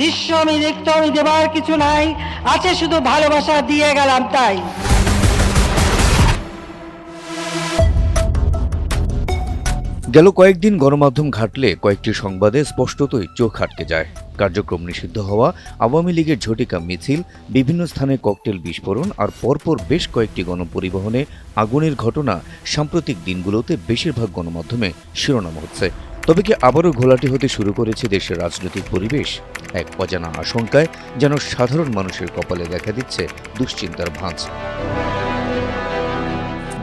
নিঃস্ব আমি রিক্ত আমি দেবার কিছু নাই। আছে শুধু ভালোবাসা, দিয়ে গেলাম তাই। গেল কয়েকদিন গণমাধ্যম ঘাটলে কয়েকটি সংবাদে স্পষ্টতই চোখ আটকে যায়। কার্যক্রম নিষিদ্ধ হওয়া, আওয়ামী লীগের ঝটিকা মিছিল, বিভিন্ন স্থানে ককটেল বিস্ফোরণ আর পরপর বেশ কয়েকটি গণপরিবহনে আগুনের ঘটনা সাম্প্রতিক দিনগুলোতে বেশিরভাগ গণমাধ্যমে শিরোনাম হচ্ছে। তবে কি আবারও ঘোলাটি হতে শুরু করেছে দেশের রাজনৈতিক পরিবেশ? এক অজানা আশঙ্কায় যেন সাধারণ মানুষের কপালে দেখা দিচ্ছে দুশ্চিন্তার ভাঁজ।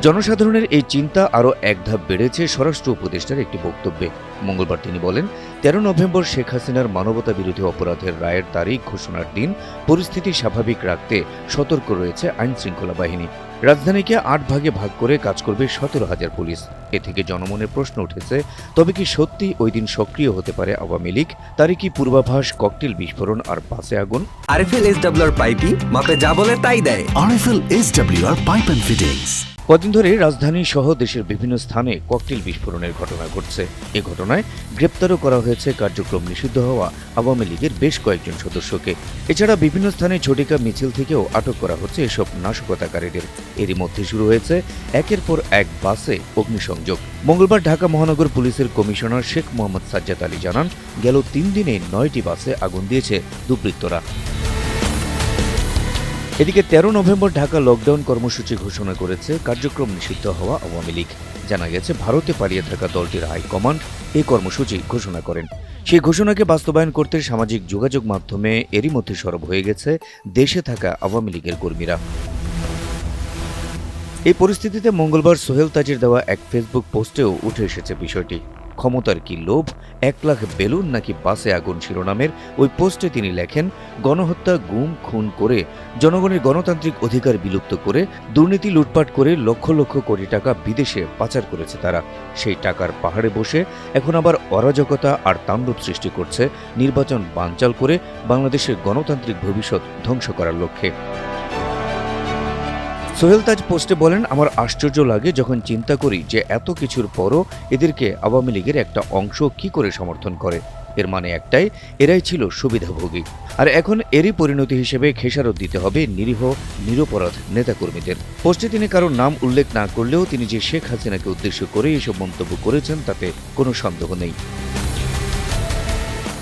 জনসাধারণের এই চিন্তা আরও এক ধাপ বেড়েছে স্বরাষ্ট্র উপদেষ্টার একটি বক্তব্যে। মঙ্গলবার তিনি বলেন তেরো নভেম্বর শেখ হাসিনার মানবতা বিরোধী অপরাধের রায়ের তারিখ ঘোষণার দিন পরিস্থিতি স্বাভাবিক রাখতে সতর্ক রয়েছে আইন শৃঙ্খলা বাহিনী। রাজধানীকে আট ভাগে ভাগ করে কাজ করবে সতেরো হাজার পুলিশ। এ থেকে জনমনের প্রশ্ন উঠেছে তবে কি সত্যি ওই দিন সক্রিয় হতে পারে আওয়ামী লীগ? তারই কি পূর্বাভাস ককটেল বিস্ফোরণ আর পাশে আগুন? আরএফএল এস ডাব্লিউর পাইপি মাপে যা বলে তাই দেয়। RFL SWR Pipe and Fittings. কদিন ধরে রাজধানী সহ দেশের বিভিন্ন স্থানে ককটেল বিস্ফোরণের ঘটনা ঘটছে। এ ঘটনায় গ্রেপ্তারও করা হয়েছে কার্যক্রম নিষিদ্ধ হওয়া আওয়ামী লীগের বেশ কয়েকজন সদস্যকে। এছাড়া বিভিন্ন স্থানে ঝটিকা মিছিল থেকেও আটক করা হচ্ছে এসব নাশকতাকারীদের। এরই মধ্যে শুরু হয়েছে একের পর এক বাসে অগ্নিসংযোগ। মঙ্গলবার ঢাকা মহানগর পুলিশের কমিশনার শেখ মোহাম্মদ সাজ্জাদ আলী জানান, গেল তিন দিনে নয়টি বাসে আগুন দিয়েছে দুর্বৃত্তরা। এদিকে তেরো নভেম্বর ঢাকা লকডাউন কর্মসূচি ঘোষণা করেছে, কার্যক্রম নিষিদ্ধ হওয়া আওয়ামী লীগ। জানা গেছে, ভারতে পালিয়ে থাকা দলটির হাইকমান্ড এই কর্মসূচি ঘোষণা করেন। সেই ঘোষণাকে বাস্তবায়ন করতে সামাজিক যোগাযোগ মাধ্যমে এরই মধ্যে সরব হয়ে গেছে দেশে থাকা আওয়ামী লীগের কর্মীরা। এই পরিস্থিতিতে মঙ্গলবার সোহেল তাজির দেওয়া এক ফেসবুক পোস্টেও উঠে এসেছে বিষয়টি। ক্ষমতার কি লোভ? এক লাখ বেলুন নাকি বাসে আগুন শিরোনামের? ওই পোস্টে তিনি লেখেন, গণহত্যা গুম, খুন করে জনগণের গণতান্ত্রিক অধিকার বিলুপ্ত করে, দুর্নীতি লুটপাট করে লক্ষ লক্ষ কোটি টাকা বিদেশে পাচার করেছে তারা। সেই টাকার পাহাড়ে বসে এখন আবার অরাজকতা আর তাণ্ডব সৃষ্টি করছে। নির্বাচন বানচাল করে বাংলাদেশের গণতান্ত্রিক ভবিষ্যৎ ধ্বংস করার লক্ষ্যে। সোহেল তাজ পোস্টে বলেন আমার আশ্চর্য লাগে যখন চিন্তা করি যে এত কিছুর পরও এদেরকে আওয়ামী লীগের একটা অংশ কি করে সমর্থন করে। এর মানে একটাই এরাই ছিল সুবিধাভোগী। আর এখন এরই পরিণতি হিসেবে খেসারত দিতে হবে নিরীহ নিরপরাধ নেতাকর্মীদের। পোস্টে তিনি কারোর নাম উল্লেখ না করলেও তিনি যে শেখ হাসিনাকে উদ্দেশ্য করে এসব মন্তব্য করেছেন তাতে কোনো সন্দেহ নেই।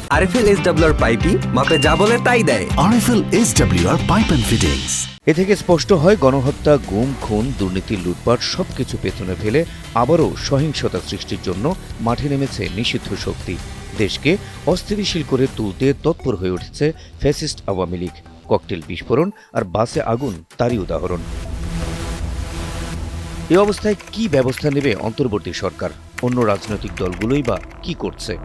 আরএফএল এস ডাব্লিউর পাইপি মাপে যা বলে তাই দেয়। RFL SWR Pipe and Fittings. এ থেকে স্পষ্ট হয়, গণহত্যা, গুম, খুন, দুর্নীতি, লুটপাট সবকিছু পেছনে ফেলে আবারও সহিংসতা সৃষ্টির জন্য মাঠে নেমেছে নিষিদ্ধ শক্তি। দেশকে অস্থিতিশীল করে তুলতে তৎপর হয়ে উঠেছে ফ্যাসিস্ট আওয়ামী লীগ। ককটেল বিস্ফোরণ আর বাসে আগুন তারই উদাহরণ। এ অবস্থায় কি ব্যবস্থা নেবে অন্তর্বর্তী সরকার? অন্য রাজনৈতিক দলগুলোই বা কি করছে?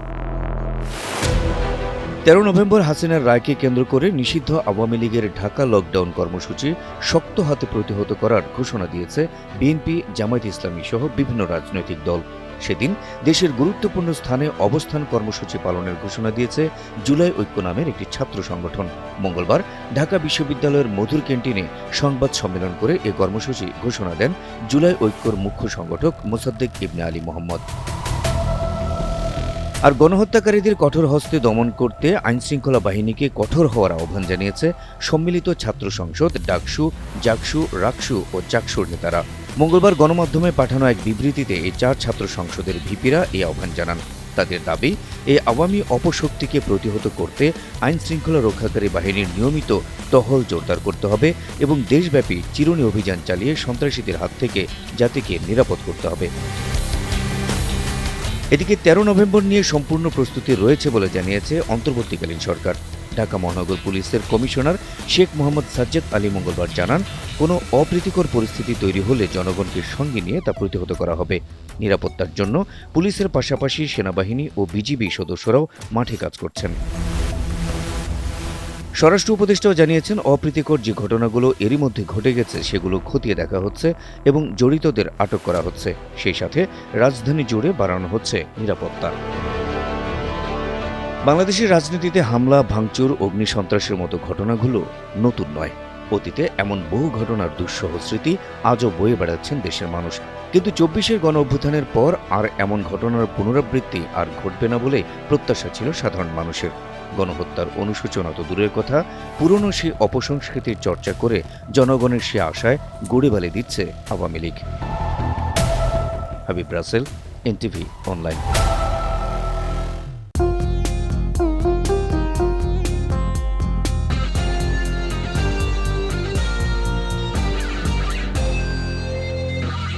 তেরো নভেম্বর হাসিনার রায়কে কেন্দ্র করে নিষিদ্ধ আওয়ামী লীগের ঢাকা লকডাউন কর্মসূচি শক্ত হাতে প্রতিহত করার ঘোষণা দিয়েছে বিএনপি, জামায়াত ইসলামী সহ বিভিন্ন রাজনৈতিক দল। সেদিন দেশের গুরুত্বপূর্ণ স্থানে অবস্থান কর্মসূচি পালনের ঘোষণা দিয়েছে জুলাই ঐক্য নামের একটি ছাত্র সংগঠন। মঙ্গলবার ঢাকা বিশ্ববিদ্যালয়ের মধুর ক্যান্টিনে সংবাদ সম্মেলন করে এ কর্মসূচি ঘোষণা দেন জুলাই ঐক্যর মুখ্য সংগঠক মোসাদ্দেক ইবনে আলী মোহাম্মদ। আর গণহত্যাকারীদের কঠোর হস্তে দমন করতে আইনশৃঙ্খলা বাহিনীকে কঠোর হওয়ার আহ্বান জানিয়েছে সম্মিলিত ছাত্র সংসদ ডাকসু, জাকসু, রাকসু ও চাকসুর নেতারা। মঙ্গলবার গণমাধ্যমে পাঠানো এক বিবৃতিতে এই চার ছাত্র সংসদের ভিপিরা এই আহ্বান জানান। তাদের দাবি এই আওয়ামী অপশক্তিকে প্রতিহত করতে আইন শৃঙ্খলা রক্ষাকারী বাহিনীর নিয়মিত টহল জোরদার করতে হবে এবং দেশব্যাপী চিরুনি অভিযান চালিয়ে সন্ত্রাসীদের হাত থেকে জাতিকে নিরাপদ করতে হবে। এদিকে তেরো নভেম্বর নিয়ে সম্পূর্ণ প্রস্তুতি রয়েছে বলে জানিয়েছে অন্তর্বর্তীকালীন সরকার। ঢাকা মহানগর পুলিশের কমিশনার শেখ মোহাম্মদ সাজ্জাদ আলী মঙ্গলবার জানান, কোনো অপ্রীতিকর পরিস্থিতি তৈরি হলে জনগণকে সঙ্গে নিয়ে তা প্রতিহত করা হবে। নিরাপত্তার জন্য পুলিশের পাশাপাশি সেনাবাহিনী ও বিজিবি সদস্যরাও মাঠে কাজ করছেন। স্বরাষ্ট্র উপদেষ্টাও জানিয়েছেন, অপ্রীতিকর যে ঘটনাগুলো এরই মধ্যে ঘটে গেছে সেগুলো খতিয়ে দেখা হচ্ছে এবং জড়িতদের আটক করা হচ্ছে। সেই সাথে রাজধানী জুড়ে বাড়ানো হচ্ছে নিরাপত্তা। বাংলাদেশের রাজনীতিতে হামলা, ভাঙচুর অগ্নিসন্ত্রাসের মতো ঘটনাগুলো নতুন নয়। অতীতে এমন বহু ঘটনার দুঃসহ স্মৃতি আজও বয়ে বেড়াচ্ছেন দেশের মানুষ। কিন্তু চব্বিশের গণ অভ্যুত্থানের পর আর এমন ঘটনার পুনরাবৃত্তি আর ঘটবে না বলে প্রত্যাশা ছিল সাধারণ মানুষের। গণহত্যার অনুশোচনা তো দূরের কথা। পুরনো সে অপসংস্কৃতির চর্চা করে জনগণের সে আশায় গড়ে বালি দিচ্ছে Awami League. Habib Russell, NTV, online.